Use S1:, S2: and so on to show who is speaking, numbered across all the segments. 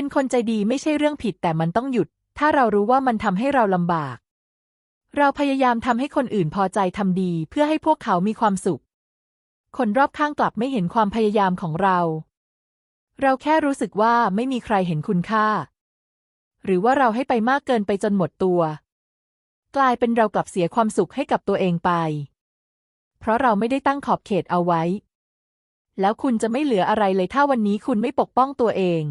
S1: เป็นคนใจดีไม่ใช่เรื่องผิดแต่มันต้องหยุด ถ้าเรารู้ว่ามันทำให้เราลำบาก เราพยายามทำให้คนอื่นพอใจทำดี เพื่อให้พวกเขามีความสุข คนรอบข้างกลับไม่เห็นความพยายามของเรา เราแค่รู้สึกว่าไม่มีใครเห็นคุณค่า หรือว่าเราให้ไปมากเกินไปจนหมดตัว กลายเป็นเรากลับเสียความสุขให้กับตัวเองไป เพราะเราไม่ได้ตั้งขอบเขตเอาไว้ แล้วคุณจะไม่เหลืออะไรเลยถ้าวันนี้คุณไม่ปกป้องตัวเอง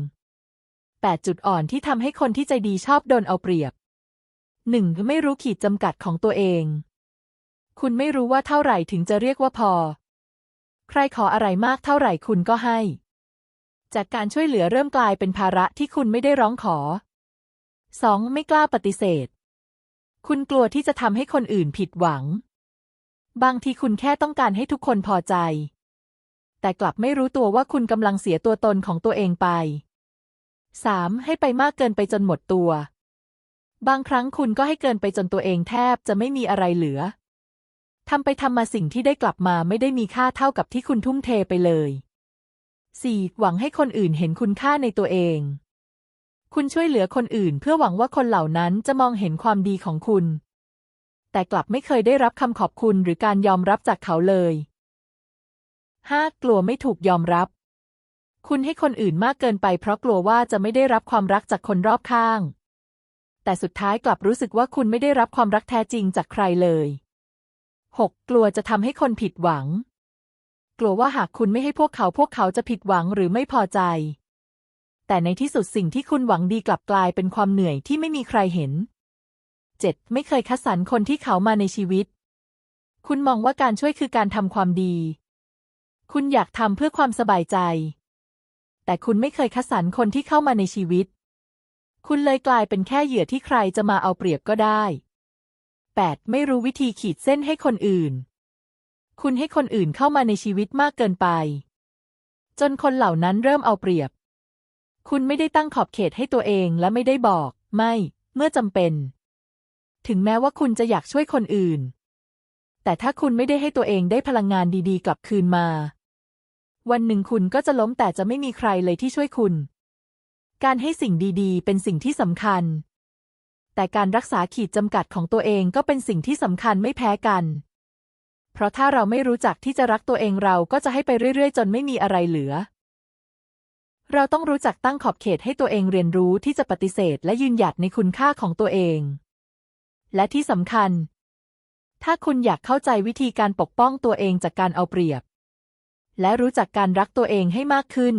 S1: 8 จุดอ่อนที่ทำให้คนที่ใจดีชอบโดนเอาเปรียบ 1. ไม่รู้ขีดจำกัดของตัวเอง คุณไม่รู้ว่าเท่าไหร่ถึงจะเรียกว่าพอ ใครขออะไรมากเท่าไหร่คุณก็ให้ จากการช่วยเหลือเริ่มกลายเป็นภาระที่คุณไม่ได้ร้องขอ 2. ไม่กล้าปฏิเสธ คุณกลัวที่จะทำให้คนอื่นผิดหวัง บางทีคุณแค่ต้องการให้ทุกคนพอใจ แต่กลับไม่รู้ตัวว่าคุณกำลังเสียตัวตนของตัวเองไป 3. ให้ไปมากเกินไปจนหมดตัว บางครั้งคุณก็ให้เกินไปจนตัวเองแทบจะไม่มีอะไรเหลือทำไปทำมาสิ่งที่ได้กลับมาไม่ได้มีค่าเท่ากับที่คุณทุ่มเทไปเลย 4. หวังให้คนอื่นเห็นคุณค่าในตัวเอง คุณช่วยเหลือคนอื่นเพื่อหวังว่าคนเหล่านั้นจะมองเห็นความดีของคุณ แต่กลับไม่เคยได้รับคำขอบคุณหรือการยอมรับจากเขาเลย 5. กลัวไม่ถูกยอมรับ คุณให้คนอื่นมากเกินไปเพราะกลัวว่าจะไม่ได้รับความรักจากคนรอบข้าง แต่สุดท้ายกลับรู้สึกว่าคุณไม่ได้รับความรักแท้จริงจากใครเลย 6. กลัวจะทำให้คนผิดหวัง กลัวว่าหากคุณไม่ให้พวกเขาพวกเขาจะผิดหวังหรือไม่พอใจ แต่ในที่สุดสิ่งที่คุณหวังดีกลับกลายเป็นความเหนื่อยที่ไม่มีใครเห็น 7. ไม่เคยคัดสรรคนที่เขามาในชีวิต คุณมองว่าการช่วยคือการทำความดี คุณอยากทำเพื่อความสบายใจ แต่คุณไม่เคยคัดสรรคนที่เข้ามาในชีวิต คุณเลยกลายเป็นแค่เหยื่อที่ใครจะมาเอาเปรียบก็ได้ 8. ไม่รู้วิธีขีดเส้นให้คนอื่น คุณให้คนอื่นเข้ามาในชีวิตมากเกินไป จนคนเหล่านั้นเริ่มเอาเปรียบ คุณไม่ได้ตั้งขอบเขตให้ตัวเองและไม่ได้บอก ไม่ เมื่อจำเป็น ถึงแม้ว่าคุณจะอยากช่วยคนอื่น แต่ถ้าคุณไม่ได้ให้ตัวเองได้พลังงานดีๆ กลับคืนมา วันหนึ่งคุณก็จะล้มแต่จะไม่มีใครเลยที่ช่วยคุณ การให้สิ่งดีๆ เป็นสิ่งที่สำคัญ แต่การรักษาขีดจำกัดของตัวเองก็เป็นสิ่งที่สำคัญไม่แพ้กัน เพราะถ้าเราไม่รู้จักที่จะรักตัวเองเราก็จะให้ไปเรื่อยๆ จนไม่มีอะไรเหลือ เราต้องรู้จักตั้งขอบเขตให้ตัวเองเรียนรู้ที่จะปฏิเสธ และยืนหยัดในคุณค่าของตัวเอง และที่สำคัญถ้าคุณอยากเข้าใจวิธีการปกป้องตัวเองจากการเอาเปรียบ และรู้จักการรักตัวเองให้มากขึ้น